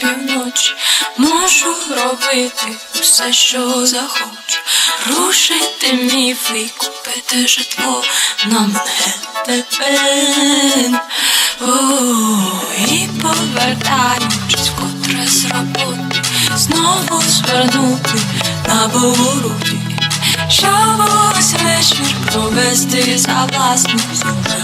півночі можу робити все, що захочу. Рушити міфи і купити житло на Манхеттен. О, І повертаючись вкотре з роботи, знову звернути на повороті. Щоб ось вечір провести за власним сюжетом.